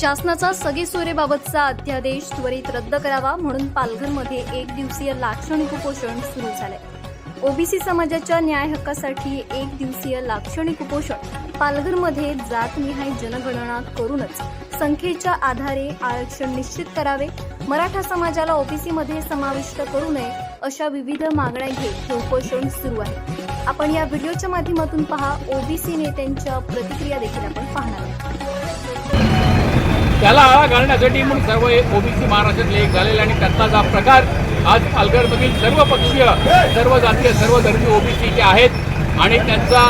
शासनाचा सगेसोरेबाबतचा अध्यादेश त्वरित रद्द करावा म्हणून पालघरमध्ये एक दिवसीय लाक्षणिक उपोषण सुरू झालंय. ओबीसी समाजाच्या न्याय हक्कासाठी एक दिवसीय लाक्षणिक उपोषण पालघरमध्ये जातनिहाय जनगणना करूनच संख्येच्या आधारे आरक्षण निश्चित करावे मराठा समाजाला ओबीसीमध्ये समाविष्ट करू नये अशा विविध मागण्या घेत हे उपोषण सुरू आहे. आपण या व्हिडिओच्या माध्यमातून पहा ओबीसी नेत्यांच्या प्रतिक्रिया देखील आपण पाहणार आहोत. त्याला आळा घालण्यासाठी म्हणून सर्व ओबीसी महाराष्ट्रातले एक झालेले आणि त्यातलाच हा प्रकार आज पालघरमधील सर्व पक्षीय सर्व जातीय सर्व धर्मी ओबीसी जे आहेत. आणि त्यांचा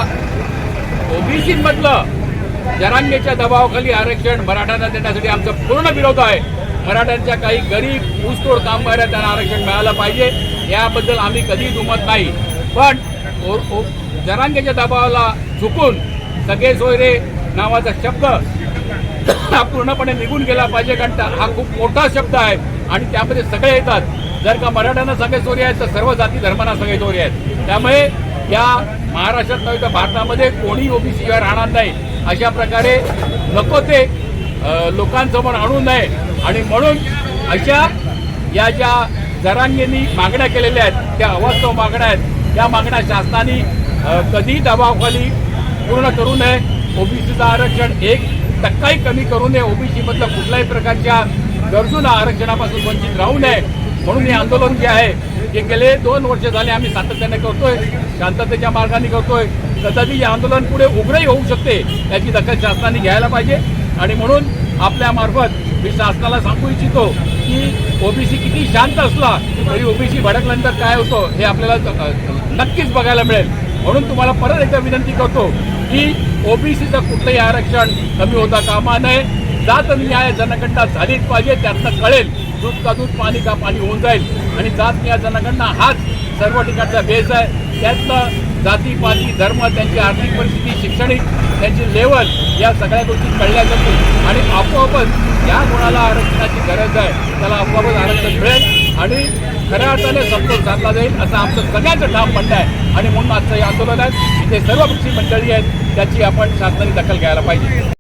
ओबीसीमधलं जरांगेच्या दबावाखाली आरक्षण मराठ्यांना देण्यासाठी आमचा पूर्ण विरोध आहे. मराठ्यांच्या काही गरीब ऊसतोड कामगार त्यांना आरक्षण मिळालं पाहिजे. याबद्दल आम्ही कधी दुमत नाही. पण जरांगेच्या दबावाला चुकून सगळे सोयरे नावाचा शब्द हा पूर्णपणे निघून गेला पाहिजे कारण हा खूप मोठा शब्द आहे. आणि त्यामध्ये सगळे येतात. जर का मराठ्यांना सगळे चोरी आहेत तर सर्व जाती धर्मांना सगळे चोरी आहेत. त्यामुळे या महाराष्ट्रात नव्हे तर भारतामध्ये कोणी ओबीसीशिवाय राहणार नाही. अशा प्रकारे नको ते लोकांसमोर आणू नये. आणि म्हणून अशा या ज्या जरांगींनी मागण्या केलेल्या आहेत त्या अवास्तव मागण्या आहेत त्या मागण्या शासनाने कधी दबावाखाली पूर्ण करू नये. ओबीसीचं आरक्षण एक टक्काही कमी करू नये. ओबीसी मधलं कुठल्याही प्रकारच्या गरजूंना आरक्षणापासून वंचित राहू नये. म्हणून हे आंदोलन जे आहे जे गेले दोन वर्ष झाले आम्ही सातत्याने करतोय शांततेच्या मार्गाने करतोय. कदाचित हे आंदोलन पुढे उग्रही होऊ शकते याची दखल शासनाने घ्यायला पाहिजे. आणि म्हणून आपल्यामार्फत मी शासनाला सांगू इच्छितो की ओबीसी किती शांत असला तरी ओबीसी भडकल्यानंतर काय होतं हे आपल्याला नक्कीच बघायला मिळेल. म्हणून तुम्हाला परत एकदा विनंती करतो की ओबीसीचं कुठलंही आरक्षण कमी होता कामा नये. जात न्याय जनगणना झालीच पाहिजे त्यातनं कळेल दूध का दूध पाणी का पाणी होऊन जाईल. आणि जात न्याय जनगणना हाच सर्व ठिकाणचा बेस आहे. त्यातनं जाती पाती धर्म त्यांची आर्थिक परिस्थिती शैक्षणिक त्यांची लेवल या सगळ्या गोष्टी कळल्या जातील. आणि आपोआपच या गुणाला आरक्षणाची गरज आहे त्याला आपोआपच आरक्षण मिळेल. आणि खऱ्या अर्थाने संतोष साधला जाईल असं आमचं सगळ्यांचं ठाम म्हणणं आहे. आणि म्हणून आजचं हे आंदोलन आहे. इथे सर्व पक्षी मंडळी आहेत त्याची आपण शासनाने दखल घ्यायला पाहिजे.